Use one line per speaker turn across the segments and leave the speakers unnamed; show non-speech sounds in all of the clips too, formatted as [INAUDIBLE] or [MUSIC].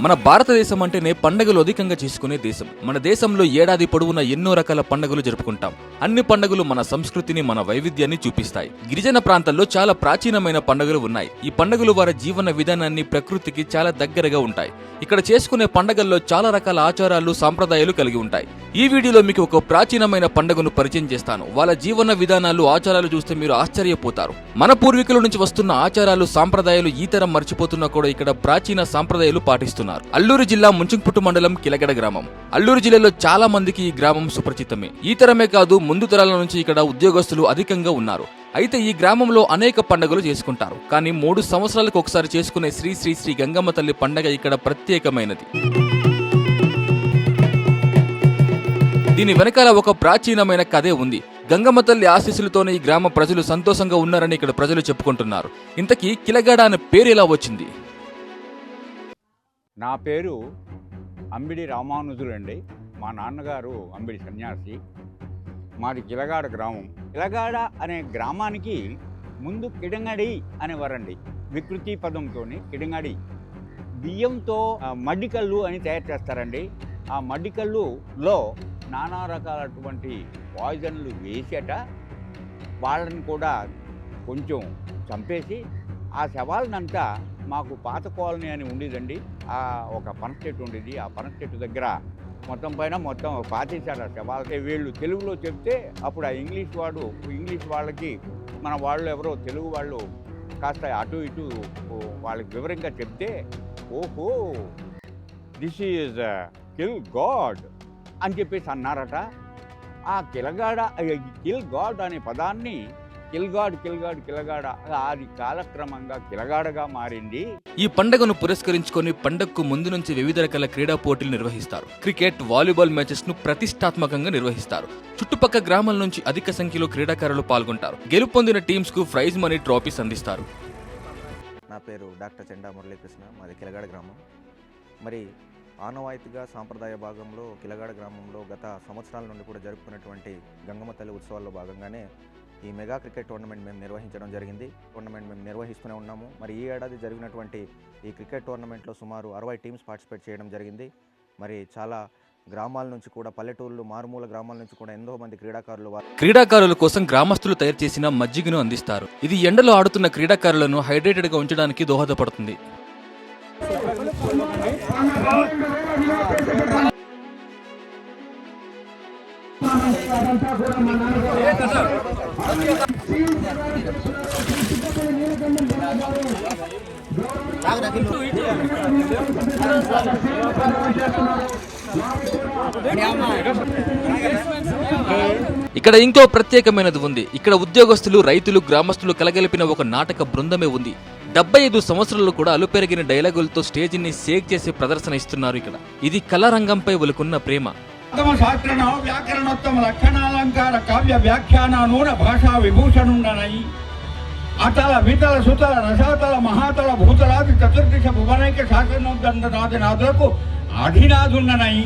మన భారతదేశం అంటేనే పండుగలు అధికంగా చేసుకునే దేశం. మన దేశంలో ఏడాది పొడవునా ఎన్నో రకాల పండుగలు జరుపుకుంటాం. అన్ని పండగలు మన సంస్కృతిని మన వైవిధ్యాన్ని చూపిస్తాయి. గిరిజన ప్రాంతాల్లో చాలా ప్రాచీనమైన పండుగలు ఉన్నాయి. ఈ పండుగలు వారి జీవన విధానాన్ని ప్రకృతికి చాలా దగ్గరగా ఉంటాయి. ఇక్కడ చేసుకునే పండగల్లో చాలా రకాల ఆచారాలు సాంప్రదాయాలు కలిగి ఉంటాయి. ఈ వీడియోలో మీకు ఒక ప్రాచీనమైన పండుగను పరిచయం చేస్తాను. వాళ్ళ జీవన విధానాలు ఆచారాలు చూస్తే మీరు ఆశ్చర్యపోతారు. మన పూర్వీకుల నుంచి వస్తున్న ఆచారాలు సాంప్రదాయాలు ఈ తరం మర్చిపోతున్నా కూడా ఇక్కడ ప్రాచీన సాంప్రదాయాలు పాటిస్తున్నారు. అల్లూరు జిల్లా ముంచుంపుట్టు మండలం కిలగడ గ్రామం. అల్లూరు జిల్లాలో చాలా మందికి ఈ గ్రామం సుపరిచితమే. ఈ తరమే కాదు ముందు తరాల నుంచి ఇక్కడ ఉద్యోగస్తులు అధికంగా ఉన్నారు. అయితే ఈ గ్రామంలో అనేక పండుగలు చేసుకుంటారు. కానీ మూడు సంవత్సరాలకు ఒకసారి చేసుకునే శ్రీ శ్రీ శ్రీ గంగమ్మ తల్లి పండగ ఇక్కడ ప్రత్యేకమైనది. దీని వెనకాల ఒక ప్రాచీనమైన కథే ఉంది. గంగమ్మ తల్లి ఆశీస్సులతోనే ఈ గ్రామ ప్రజలు సంతోషంగా ఉన్నారని ఇక్కడ ప్రజలు చెప్పుకుంటున్నారు. ఇంతకీ కిలగాడ అనే పేరు ఎలా వచ్చింది?
నా పేరు అంబిడి రామానుజులండి. మా నాన్నగారు అంబిడి సన్యాసి. మాది కిలగాడ గ్రామం. కిలగాడ అనే గ్రామానికి ముందు కిడంగడి అనేవారండి. వికృతి పదంతో కిడంగడి. బియ్యంతో మడ్డికల్లు అని తయారు చేస్తారండి. ఆ మడ్డికల్లులో నానా రకాలటువంటి పాయిజన్లు వేసేట వాళ్ళని కూడా కొంచెం చంపేసి ఆ శవాలనంతా మాకు పాత కాలనీ అని ఉండేదండి. ఒక పనస చెట్టు ఉండేది. ఆ పనస చెట్టు దగ్గర మొత్తం పైన మొత్తం పాతేశారు వాళ్ళకి వీళ్ళు తెలుగులో చెప్తే అప్పుడు ఆ ఇంగ్లీష్ వాడు ఇంగ్లీష్ వాళ్ళకి మన వాళ్ళు ఎవరో తెలుగు వాళ్ళు కాస్త అటు ఇటు వాళ్ళకి వివరంగా చెప్తే ఓహో దిస్ ఈజ్ కిల్ గాడ్ అని చెప్పేసి అన్నారట. ఆ కిలగాడ కిల్ గాడ్ అనే పదాన్ని కిల్గాడ్ కిల్గాడ్ కిలగాడ అది కాలక్రమంగా కిలగాడగా మారింది.
ఈ పండుగను పురస్కరించుకొని పండగకు ముందు నుంచి వివిధ రకాల క్రీడా పోటీలు నిర్వహిస్తారు. క్రికెట్ వాలీబాల్ మ్యాచెస్ను ప్రతిష్టాత్మకంగా నిర్వహిస్తారు. చుట్టుపక్కల గ్రామాల నుంచి అధిక సంఖ్యలో క్రీడాకారులు పాల్గొంటారు. గెలుపొందిన టీమ్స్కు ప్రైజ్ మనీ ట్రోఫీస్ అందిస్తారు
నా పేరు డాక్టర్ చెండా మురళీకృష్ణ. మాది కిలగాడ గ్రామం. మరి ఆనవాయితీగా సాంప్రదాయ భాగంలో కిలగాడ గ్రామంలో గత సంవత్సరాల నుండి కూడా జరుపుకున్నటువంటి గంగమ్మ తల్లి ఉత్సవాల్లో భాగంగానే ఈ మెగా క్రికెట్ టోర్నమెంట్ మేము నిర్వహించడం జరిగింది. టోర్నమెంట్ మేము నిర్వహిస్తూనే ఉన్నాము. మరి ఈ ఏడాది జరిగినటువంటి ఈ క్రికెట్ టోర్నమెంట్లో సుమారు అరవై టీమ్స్ పార్టిసిపేట్ చేయడం జరిగింది. మరి చాలా గ్రామాల నుంచి కూడా పల్లెటూర్లు మారుమూల గ్రామాల నుంచి కూడా ఎంతో మంది క్రీడాకారులు
క్రీడాకారుల కోసం గ్రామస్తులు తయారు చేసిన మజ్జిగను అందిస్తారు. ఇది ఎండలో ఆడుతున్న క్రీడాకారులను హైడ్రేటెడ్గా ఉంచడానికి దోహదపడుతుంది. ఇక్కడ ఇంకో ప్రత్యేకమైనది ఉంది. ఇక్కడ ఉద్యోగస్తులు రైతులు గ్రామస్తులు కలగలిపిన ఒక నాటక బృందమే ఉంది. డెబ్బై ఐదు సంవత్సరాలు కూడా అలుపెరిగిన డైలాగులతో స్టేజిని సేక్ చేసి ప్రదర్శన ఇస్తున్నారు ఇక్కడ. ఇది కళారంగంపై ఒలుకున్న ప్రేమ.
శాస్త్రణ వ్యాకరణోత్తమ లక్షణాలంకార కావ్య వ్యాఖ్యాన నూన భాషా విభూషణుండనై. అతల వితల సుతల రసాతల మహాతల భూతలాది చతుర్దిశ భువనైక శాసనోద్దండనాది నాదులకు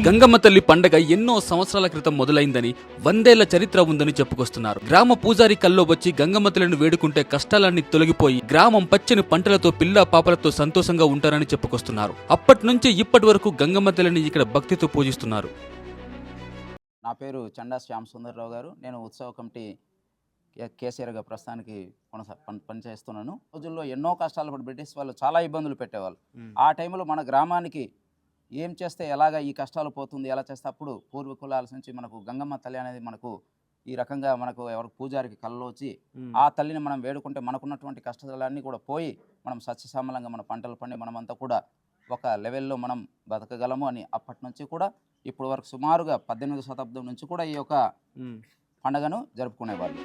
గంగమ్మ తల్లి పండగ ఎన్నో సంవత్సరాల క్రితం మొదలైందని వందేళ్ళ చరిత్ర ఉందని చెప్పుకొస్తున్నారు. గ్రామ పూజారి కల్లో వచ్చి గంగమ్మ తల్లిని వేడుకుంటే కష్టాలన్నీ తొలగిపోయి గ్రామం పచ్చని పంటలతో పిల్ల పాపలతో సంతోషంగా ఉంటారని చెప్పుకొస్తున్నారు. అప్పటి నుంచి ఇప్పటి వరకు గంగమ్మ తల్లిని ఇక్కడ భక్తితో పూజిస్తున్నారు.
నా పేరు చండా శ్యామ్ సుందర్రావు గారు. నేను ఉత్సవ కమిటీ కేసీఆర్గా ప్రస్తుతానికి కొనసా పని పనిచేస్తున్నాను. రోజుల్లో ఎన్నో కష్టాలు పడి బ్రిటిష్ వాళ్ళు చాలా ఇబ్బందులు పెట్టేవాళ్ళు. ఆ టైంలో మన గ్రామానికి ఏం చేస్తే ఎలాగ ఈ కష్టాలు పోతుంది ఎలా చేస్తే అప్పుడు పూర్వీకులాల నుంచి మనకు గంగమ్మ తల్లి అనేది మనకు ఈ రకంగా మనకు ఎవరు పూజారికి కళ్ళు వచ్చి ఆ తల్లిని మనం వేడుకుంటే మనకున్నటువంటి కష్టాలన్నీ కూడా పోయి మనం సస్యశ్యామలంగా మన పంటలు పండి మనమంతా కూడా ఒక లెవెల్లో మనం బతకగలము అని అప్పటి నుంచి కూడా ఇప్పుడు వరకు సుమారుగా పద్దెనిమిది శతాబ్దం నుంచి కూడా ఈ యొక్క పండుగను జరుపుకునేవాళ్ళు.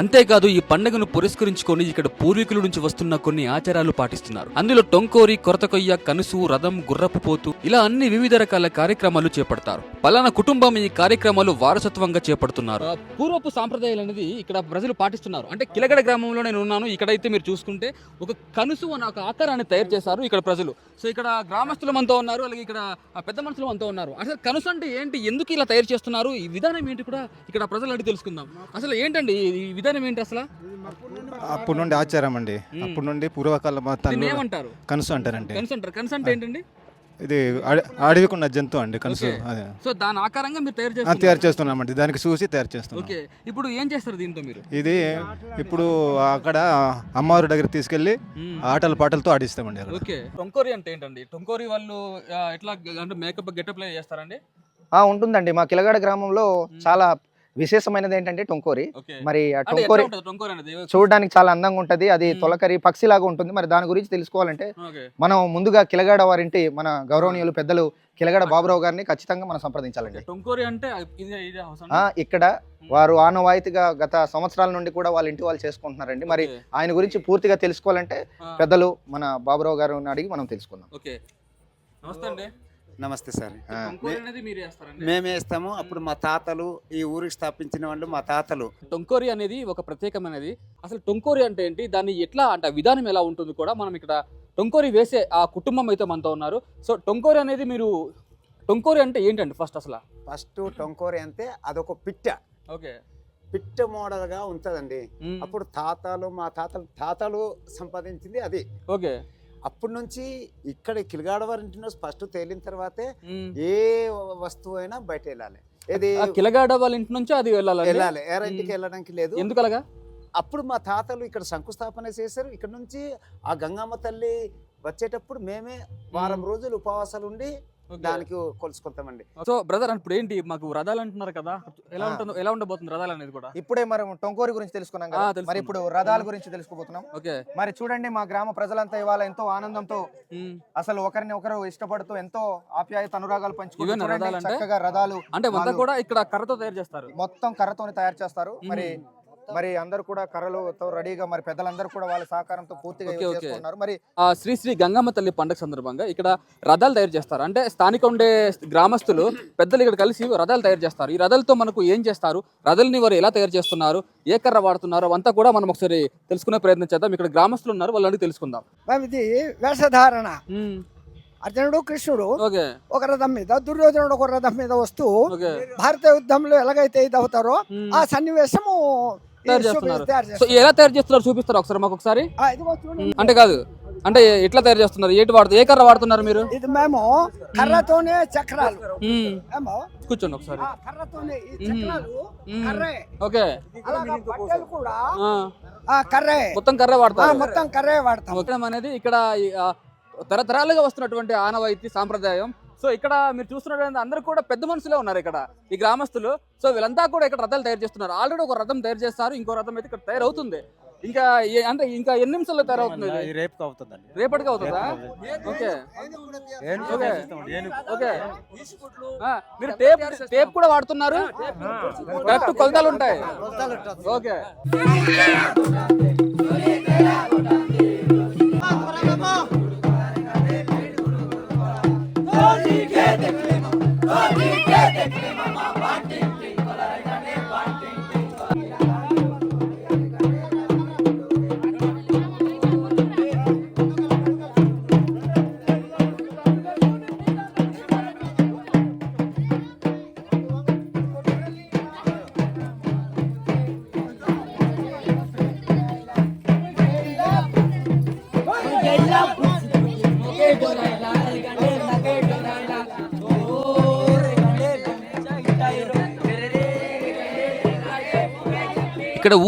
అంతేకాదు ఈ పండుగను పురస్కరించుకొని ఇక్కడ పూర్వీకుల నుంచి వస్తున్న కొన్ని ఆచారాలు పాటిస్తున్నారు. అందులో టొంకోరి కొరతకొయ్య కనుసు రథం గుర్రపు పోతు ఇలా అన్ని వివిధ రకాల కార్యక్రమాలు చేపడతారు. పలానా కుటుంబం ఈ కార్యక్రమాలు వారసత్వంగా చేపడుతున్నారు. పూర్వపు సాంప్రదాయాలు అనేది ఇక్కడ ప్రజలు పాటిస్తున్నారు. అంటే కిలగడ గ్రామంలో నేను ఉన్నాను. ఇక్కడైతే మీరు చూసుకుంటే ఒక కనుసు అనే ఒక ఆకారాన్ని తయారు చేశారు ఇక్కడ ప్రజలు. సో ఇక్కడ గ్రామస్తులు మనతో ఉన్నారు. అలాగే ఇక్కడ పెద్ద మనుషులు మనతో ఉన్నారు. అసలు కనుసు అంటే ఏంటి? ఎందుకు ఇలా తయారు చేస్తున్నారు? ఈ విధానం ఏంటి కూడా ఇక్కడ ప్రజలు అడిగి తెలుసుకుందాం. అసలు ఏంటండి ఈ విధానం ఏంటి అసలు?
అప్పటి నుండి ఆచారం అండి. అప్పటి నుండి పూర్వకాల మతాల్లో
ఏమంటారు?
కనుసు అంటారండి.
కన్స్ అంటారు. కన్స్ అంటే ఏంటండి?
ఇది అడ- అడవికి ఉన్న జంతువు అండి కనుసు. అదే.
సో దాని ఆకారంగా మీరు తయారు
ఆ, తయారు
చేస్తారు
చేస్తున్నామండి. దానికి చూసి తయారు చేస్తున్నాం.
ఓకే. ఇప్పుడు ఏం చేస్తారు దీంతో మీరు?
ఇది ఇప్పుడు అక్కడ అమ్మవారి దగ్గర తీసుకెళ్ళి
మ్మ్.
ఆటల పాటలతో ఆడిస్తామండి
ఓకే. టొంకోరి అంటే ఏంటండి? టొంకోరి వాళ్ళు ఎట్లా అంటే మేకప్ గెటప్ చేస్తారండి?
ఆ, ఉంటుందండి. మా కిలగాడ గ్రామంలో చాలా విశేషమైనది ఏంటంటే టొంకోరి మరి ఆ టొంకోరి చూడడానికి చాలా అందంగా ఉంటది. అది. తొలకరి పక్షిలాగా ఉంటుంది. మరి దాని గురించి తెలుసుకోవాలంటే మనం ముందుగా కిలగాడ వారింటి మన గౌరవనీయులు పెద్దలు కిలగాడ బాబురావు గారిని ఖచ్చితంగా మనం సంప్రదించాలండి.
టొంకోరి అంటే
ఇక్కడ వారు ఆనవాయితీగా గత సంవత్సరాల నుండి కూడా వాళ్ళ ఇంటి వాళ్ళు చేసుకుంటున్నారండి. మరి ఆయన గురించి పూర్తిగా తెలుసుకోవాలంటే పెద్దలు మన బాబురావు గారిని అడిగి మనం తెలుసుకుందాం.
ఓకే. నమస్తే అండి.
నమస్తే సార్. మేము వేస్తాము. అప్పుడు మా తాతలు ఈ ఊరికి స్థాపించిన వాళ్ళు మా తాతలు.
టొంకోరి అనేది ఒక ప్రత్యేకమైనది అసలు టొంకోరి అంటే ఏంటి? దాన్ని ఎట్లా అంటే విధానం ఎలా ఉంటుంది కూడా మనం ఇక్కడ టొంకోరి వేసే ఆ కుటుంబం అయితే మనతో ఉన్నారు. సో టొంకోరి అనేది మీరు టొంకోరి అంటే ఏంటండి ఫస్ట్ అసలు?
ఫస్ట్ టొంకోరి అంటే అదొక పిట్ట.
ఓకే.
పిట్ట మోడల్గా ఉంటుందండి. అప్పుడు తాతలు మా తాతలు తాతలు సంపాదించింది అది.
ఓకే.
అప్పటి నుంచి ఇక్కడ కిలగాడవారి ఇంటిలో ఫస్ట్ తేలిన తర్వాతే ఏ వస్తువు అయినా బయట వెళ్ళాలి.
ఆ కిలగాడ వాళ్ళ ఇంటి నుంచి అది వెళ్ళాలి.
వెళ్ళాలి ఏరా ఇంటికి. వెళ్ళడానికి లేదు.
ఎందుకు అలాగా
అప్పుడు మా తాతలు ఇక్కడ శంకుస్థాపన చేశారు. ఇక్కడ నుంచి ఆ గంగమ్మ తల్లి వచ్చేటప్పుడు మేమే వారం రోజులు ఉపవాసాలు ఉండి దానికి కొలుసుకుంటామండి
సో బ్రదర్ ఇప్పుడు ఏంటి? మాకు రథాలు అంటున్నారు కదా. ఎలా. ఉంటుందో ఎలా ఉండబోతుంది రథాలు అనేది కూడా?
ఇప్పుడే మనం టొంకోరి గురించి తెలుసుకున్నాం కదా. మరి ఇప్పుడు రథాల గురించి తెలుసుకోబోతున్నాం.
ఓకే.
మరి చూడండి మా గ్రామ ప్రజలంతా ఇవాళ ఎంతో ఆనందంతో అసలు ఒకరిని ఒకరు ఇష్టపడుతూ ఎంతో ఆప్యాయత అనురాగాలు పంచుకుంటూ
ఇవేనా
చూడండి,
రథాలు అంటే?
చక్కగా రథాలు
అంటే కూడా ఇక్కడ కర్రతో తయారు చేస్తారు.
మొత్తం కర్రతోని తయారు చేస్తారు. మరి మరి అందరూ కూడా కర్రలతో రెడీగా మరి పెద్దలందరూ కూడా వాళ్ళ సహకారంతో పూర్తిగా. చేస్తున్నారు మరి
శ్రీ శ్రీ గంగమ్మ తల్లి పండుగ సందర్భంగా ఇక్కడ రథాలు తయారు చేస్తారు. అంటే స్థానిక ఉండే గ్రామస్తులు పెద్దలు ఇక్కడ కలిసి రథాలు తయారు చేస్తారు. ఈ రథాలతో మనకు ఏం చేస్తారు? రథాలని వారు ఎలా తయారు చేస్తున్నారు? ఏ కర్ర వాడుతున్నారు? అవంతా కూడా మనం ఒకసారి తెలుసుకునే ప్రయత్నం చేద్దాం. ఇక్కడ గ్రామస్తులు ఉన్నారు వాళ్ళని తెలుసుకుందాం.
మేము ఇది వేషధారణ. అర్జునుడు కృష్ణుడు ఒక రథం మీద దుర్యోధనుడు ఒక రథం మీద వస్తూ భారత యుద్ధంలో ఎలాగైతే ఇది అవుతారో ఆ సన్నివేశము
తయారు చేస్తున్నారు. సో. ఎలా తయారు చేస్తున్నారు చూపిస్తారు ఒకసారి మాకు ఒకసారి. అంటే కాదు అంటే ఎట్లా తయారు చేస్తున్నారు? ఏంటి వాడుతూ ఏ కర్ర వాడుతున్నారు మీరు?
ఇది మేము కర్రతోనే చక్రాలు.
కూర్చోండి ఒకసారి.
కర్రతోనే. కర్రే.
ఓకే.
బట్టలు కూడా కర్రే.
మొత్తం కర్ర
ఆ,
వాడతారు
మొత్తం కర్రే వాడతాం.
అనేది ఇక్కడ తరతరాలుగా వస్తున్నటువంటి ఆనవాయితీ సాంప్రదాయం. సో ఇక్కడ మీరు చూస్తున్నటువంటి అందరూ కూడా పెద్ద మనుషులే ఉన్నారు ఇక్కడ ఈ గ్రామస్తులు. సో వీళ్ళంతా కూడా ఇక్కడ రథాలు తయారు చేస్తున్నారు. ఆల్రెడీ ఒక రథం తయారు చేస్తారు ఇంకో రథం అయితే ఇక్కడ తయారవుతుంది. ఇంకా అంటే ఇంకా ఎన్ని నిమిషాల్లో తయారవుతుంది?
రేపు అవుతుందండి.
రేపటికి అవుతుందా? ఓకే. మీరు టేప్ టేప్ కూడా వాడుతున్నారు. కరెక్ట్ కొలతలు ఉంటాయి. ఓకే.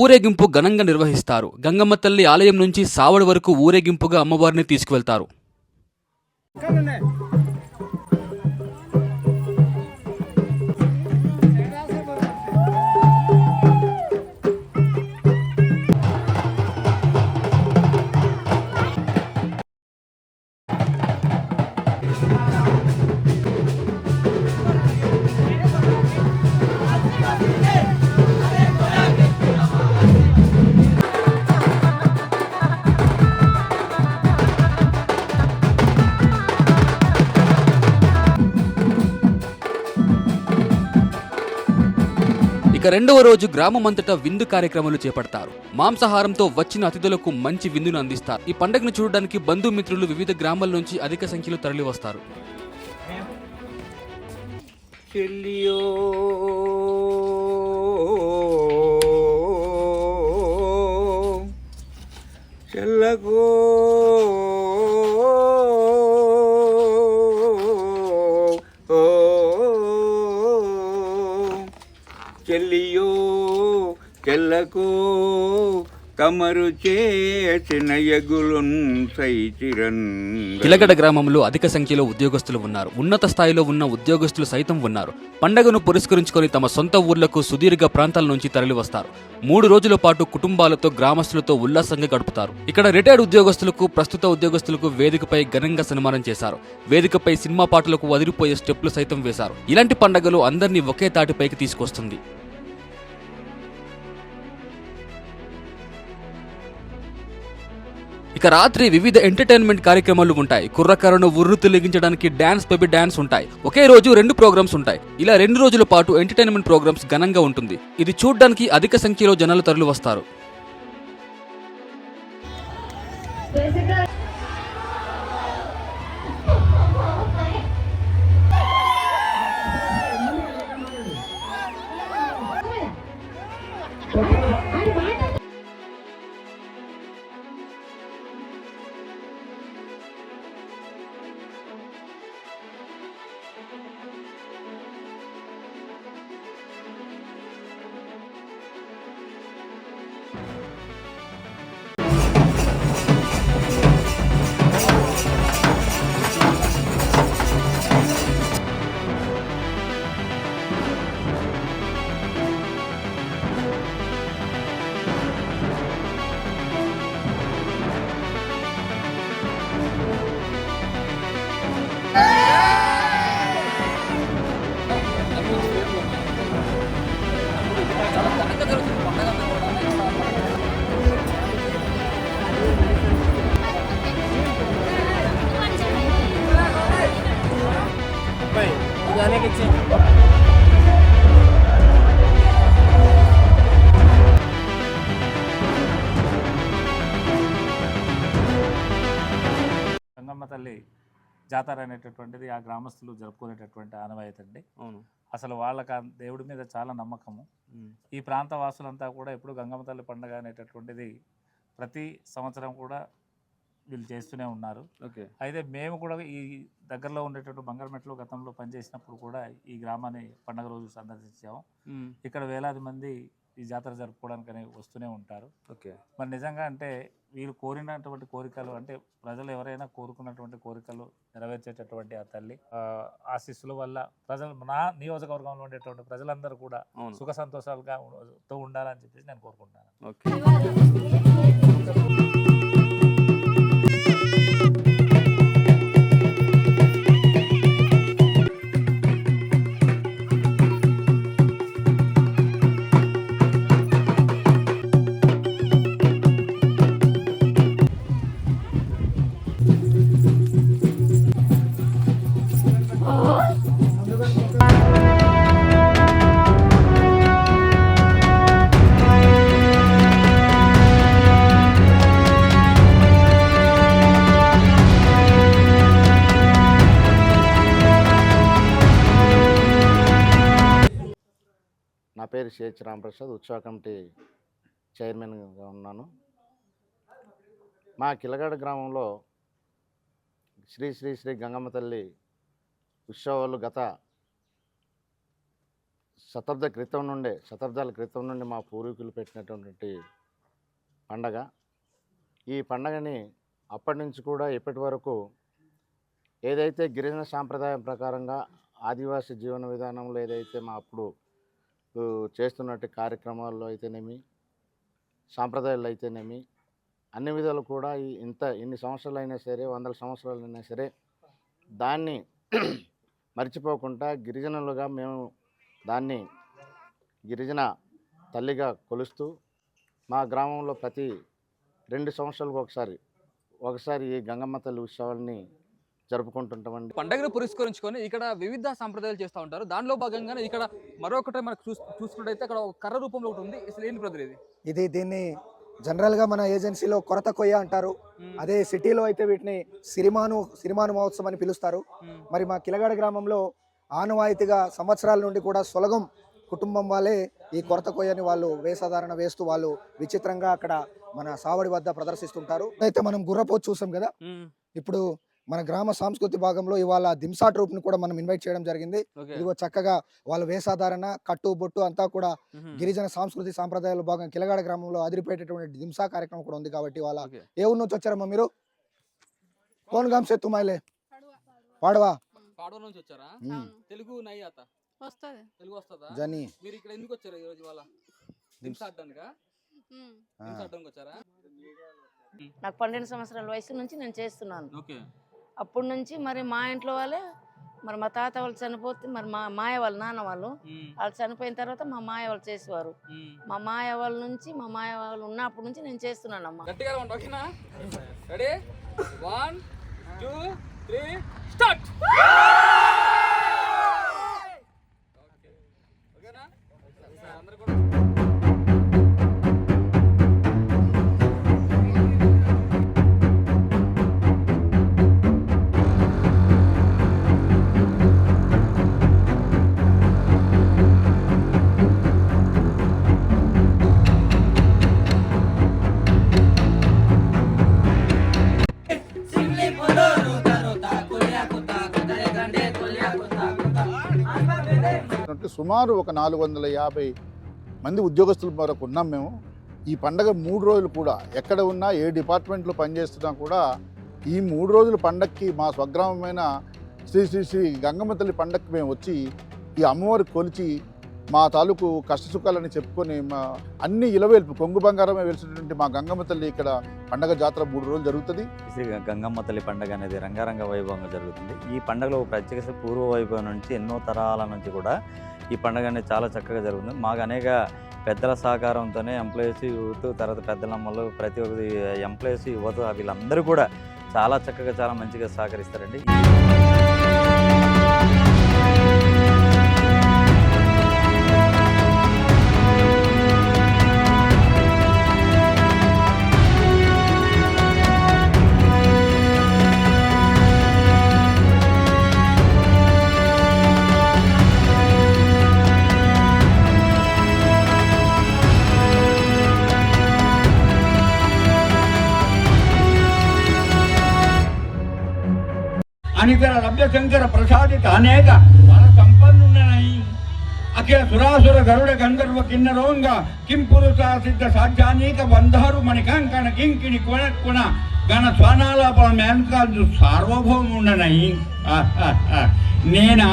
ఊరేగింపు ఘనంగా నిర్వహిస్తారు. గంగమ్మ తల్లి ఆలయం నుంచి సావడి వరకు ఊరేగింపుగా అమ్మవారిని తీసుకువెళ్తారు. ఇక రెండవ రోజు గ్రామమంతటా విందు కార్యక్రమాలు చేపడతారు. మాంసాహారంతో వచ్చిన అతిథులకు మంచి విందును అందిస్తారు. ఈ పండుగను చూడడానికి బంధుమిత్రులు వివిధ గ్రామాల నుంచి అధిక సంఖ్యలో తరలి వస్తారు
చెల్లియో. చెల్లకో. చెల్లకు తమరు చేసిన
కిలగడ గ్రామంలో అధిక సంఖ్యలో ఉద్యోగస్తులు ఉన్నారు. ఉన్నత స్థాయిలో ఉన్న ఉద్యోగస్తులు సైతం ఉన్నారు. పండగను పురస్కరించుకొని తమ సొంత ఊర్లకు సుదీర్ఘ ప్రాంతాల నుంచి తరలివస్తారు. మూడు రోజుల పాటు కుటుంబాలతో గ్రామస్తులతో ఉల్లాసంగా గడుపుతారు. ఇక్కడ రిటైర్డ్ ఉద్యోగస్తులకు ప్రస్తుత ఉద్యోగస్తులకు వేదికపై ఘనంగా సన్మానం చేశారు. వేదికపై సినిమా పాటలకు వదిలిపోయే స్టెప్లు సైతం వేశారు. ఇలాంటి పండగలు అందరినీ ఒకే తాటిపైకి తీసుకొస్తుంది. ఇక రాత్రి వివిధ ఎంటర్టైన్మెంట్ కార్యక్రమాలు ఉంటాయి. కుర్రకరను ఉర్రు తొలగించడానికి డాన్స్ బేబీ డాన్స్ ఉంటాయి. ఒకే రోజు రెండు ప్రోగ్రామ్స్ ఉంటాయి. ఇలా రెండు రోజుల పాటు ఎంటర్టైన్మెంట్ ప్రోగ్రామ్స్ ఘనంగా ఉంటుంది. ఇది చూడ్డానికి అధిక సంఖ్యలో జనాలు తరలి వస్తారు
గంగమ్మ జాతర అనేటటువంటిది ఆ గ్రామస్తులు జరుపుకునేటటువంటి ఆనవాయితీ అండి.
అవును.
అసలు వాళ్ళకి దేవుడి మీద చాలా నమ్మకము. ఈ ప్రాంత వాసులంతా కూడా ఎప్పుడు గంగమ్మ తల్లి పండుగ అనేటటువంటిది ప్రతి సంవత్సరం కూడా వీళ్ళు చేస్తూనే ఉన్నారు.
ఓకే.
అయితే మేము కూడా ఈ దగ్గరలో ఉండేటటువంటి బంగారమెట్లో గతంలో పనిచేసినప్పుడు కూడా ఈ గ్రామాన్ని పండగ రోజు సందర్శించాము. ఇక్కడ వేలాది మంది ఈ జాతర జరుపుకోవడానికి వస్తూనే ఉంటారు.
ఓకే.
మరి నిజంగా అంటే వీరు కోరినటువంటి కోరికలు అంటే ప్రజలు ఎవరైనా కోరుకున్నటువంటి కోరికలు నెరవేర్చేటటువంటి ఆ తల్లి ఆ, ఆశీస్సుల వల్ల ప్రజలు నా నియోజకవర్గంలో ఉండేటువంటి ప్రజలందరూ కూడా సుఖ సంతోషాలుగా తో ఉండాలని చెప్పేసి నేను కోరుకుంటున్నాను.
ఓకే.
పేరు సిహెచ్ రామప్రసాద్ ఉత్సవ కమిటీ చైర్మన్గా ఉన్నాను. మా కిలగాడ గ్రామంలో శ్రీ శ్రీ శ్రీ గంగమ్మ తల్లి ఉత్సవాలు గత శతాబ్ద క్రితం నుండే శతాబ్దాల క్రితం నుండి మా పూర్వీకులు పెట్టినటువంటి పండగ. ఈ పండగని అప్పటి నుంచి కూడా ఇప్పటి వరకు ఏదైతే గిరిజన సాంప్రదాయం ప్రకారంగా ఆదివాసీ జీవన విధానంలో ఏదైతే మా అప్పుడు చేస్తున్నట్టు కార్యక్రమాల్లో అయితేనేమి సాంప్రదాయాలు అయితేనేమి అన్ని విధాలు కూడా ఇంత ఇన్ని సంవత్సరాలు అయినా సరే వందల సంవత్సరాలు అయినా సరే దాన్ని మర్చిపోకుండా గిరిజనులుగా మేము దాన్ని గిరిజన తల్లిగా కొలుస్తూ మా గ్రామంలో ప్రతి రెండు సంవత్సరాలకు ఒకసారి ఒకసారి ఈ గంగమ్మ తల్లి ఉత్సవాల్ని జరుపుకుంటుంటామండి.
పండగను పురస్కరించుకొని ఇక్కడ వివిధ సంప్రదాయాలు చేస్తూ ఉంటారు. దానిలో భాగంగానే ఇక్కడ మరొకటి మనకు చూస్ చూసుకున్నట్టయితే అక్కడ ఒక కర్ర రూపంలో ఒకటి ఉంది. అసలు ఏంటి బ్రదర్ ఇది?
ఇది దీన్ని జనరల్గా మన ఏజెన్సీలో కొరత కొయ్య అంటారు. అదే సిటీలో అయితే వీటిని సిరిమాను సిరిమాను మహోత్సవం అని పిలుస్తారు. మరి మా కిలగాడ గ్రామంలో ఆనవాయితీగా సంవత్సరాల నుండి కూడా సొలగం కుటుంబం వాళ్ళే ఈ కొరత కొయ్యని వాళ్ళు వేషధారణ వేస్తూ వాళ్ళు విచిత్రంగా అక్కడ మన సావడి వద్ద ప్రదర్శిస్తుంటారు. అయితే మనం గుర్రపోతు చూసాం కదా? ఇప్పుడు మన గ్రామ సాంస్కృతిక భాగంలో ఇవాళ దింసా ట్రూప్ని కూడా మనం ఇన్వైట్ చేయడం జరిగింది. ఇదిగో చక్కగా వాళ్ళ వేషధారణ కట్టు బొట్టు అంతా కూడా గిరిజన సాంస్కృతిక సాంప్రదాయాల భాగం కిలగాడ గ్రామంలో అదిరిపోయేటటువంటి దింసా కార్యక్రమం కూడా ఉంది కాబట్టి వాళ్ళ. ఏ ఊరు నుంచి వచ్చారమ్మా మీరు? కోన్ గాం సెత్తు మైలే పాడవా.
పాడవ? నుంచి వచ్చారా?
ఉమ్.
తెలుగు నై అత
వస్తుంది.
తెలుగు వస్తుందా?
జని.
మీరు ఇక్కడ ఎందుకు వచ్చారు ఈ రోజు ఇవాళ? దింస. ఆడడానికా
ఆ.
దింస ఆడడానికి వచ్చారా?
నాకు పన్నెండు సంవత్సరాల వయసు నుంచి నేను చేస్తున్నాను.
ఓకే.
అప్పటి నుంచి మరి మా ఇంట్లో వాళ్ళే మరి మా తాత వాళ్ళు చనిపోతే మరి మా మాయ వాళ్ళు నాన్న వాళ్ళు వాళ్ళు చనిపోయిన తర్వాత మా మాయ వాళ్ళు చేసేవారు. మా మాయ వాళ్ళ నుంచి మా మాయ వాళ్ళు ఉన్నప్పటి నుంచి నేను చేస్తున్నానమ్మా.
గట్టిగా అరవండి, ఓకేనా? Ready one two three start అందరూ కూడా
సుమారు ఒక నాలుగు వందల యాభై మంది ఉద్యోగస్తుల వరకు ఉన్నాం మేము. ఈ పండగ మూడు రోజులు కూడా ఎక్కడ ఉన్నా ఏ డిపార్ట్మెంట్లో పనిచేస్తున్నా కూడా ఈ మూడు రోజుల పండగకి మా స్వగ్రామమైన శ్రీ శ్రీ శ్రీ గంగమ్మ తల్లి పండగకి మేము వచ్చి ఈ అమ్మవారి కొలిచి మా తాలూకు కష్టసుఖాలని చెప్పుకొని మా అన్ని ఇలవేల్పు కొంగు బంగారమే వెలిసినటువంటి మా గంగమ్మ తల్లి ఇక్కడ పండగ జాతర మూడు రోజులు జరుగుతుంది.
శ్రీ గంగమ్మ తల్లి పండగ అనేది రంగారంగ వైభవంగా జరుగుతుంది. ఈ పండుగలో ప్రత్యేక పూర్వ వైభవం నుంచి ఎన్నో తరాల నుంచి కూడా ఈ పండుగ అనేది చాలా చక్కగా జరుగుతుంది. మాకు అనేక పెద్దల సహకారంతోనే ఎంప్లాయీస్ యూత్ తర్వాత పెద్దలమ్మలు ప్రతి ఒక్క ఎంప్లాయీస్ యువత వీళ్ళందరూ కూడా చాలా చక్కగా చాలా మంచిగా సహకరిస్తారండి.
అనితర లభ్య శంకర ప్రసాదిత అనేక బల సంపన్నుండనై అఖిల సురాసుర గరుడ గంధర్వ కిన్నరోంగ కిం పురుష సిద్ధ సాధ్యానీక బంధారు మణికాంకణ కింకిణి కొన కొన గణ స్వానాలాపల మేనకాలు సార్వభౌముండనై. నేనా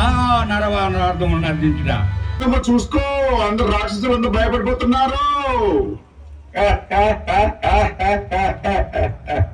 నరవానార్థం నర్దించుడా
చూసుకో అందరు రాక్షసులందరూ భయపడిపోతున్నారు. [LAUGHS]